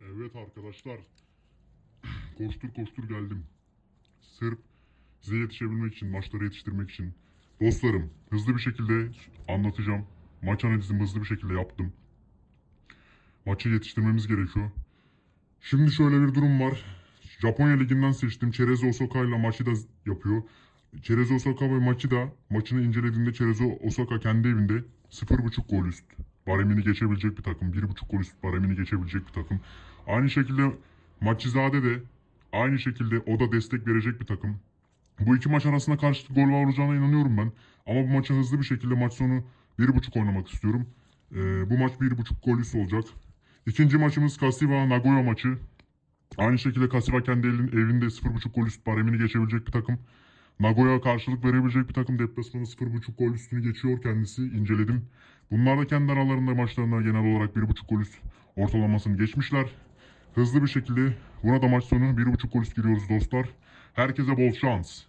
Evet arkadaşlar. Koştur koştur geldim. Sırf size yetişebilmek için, maçları yetiştirmek için. Dostlarım, hızlı bir şekilde anlatacağım. Maç analizimi hızlı bir şekilde yaptım. Maçı yetiştirmemiz gerekiyor. Şimdi şöyle bir durum var. Japonya Ligi'nden seçtim. Cerezo Osaka ile maçı da yapıyor. Cerezo Osaka ve maçı da maçını incelediğimde Cerezo Osaka kendi evinde 0.5 gol üst. Baremini geçebilecek bir takım. 1.5 gol üst baremini geçebilecek bir takım. Aynı şekilde Maçizade de aynı şekilde o da destek verecek bir takım. Bu iki maç arasında karşılıklı gol var olacağına inanıyorum ben. Ama bu maçı hızlı bir şekilde maç sonu 1.5 oynamak istiyorum. Ee, bu maç 1.5 gol üstü olacak. İkinci maçımız Kasiva Nagoya maçı. Aynı şekilde Kasiva kendi evinde 0.5 gol üst baremini geçebilecek bir takım. Nagoya karşılık verebilecek bir takım. Deplasmanı 0.5 gol üstünü geçiyor kendisi. inceledim. Bunlar da kendi aralarında maçlarında genel olarak 1.5 gol üst ortalamasını geçmişler. Hızlı bir şekilde buna da maç sonu 1.5 gol üst giriyoruz dostlar. Herkese bol şans.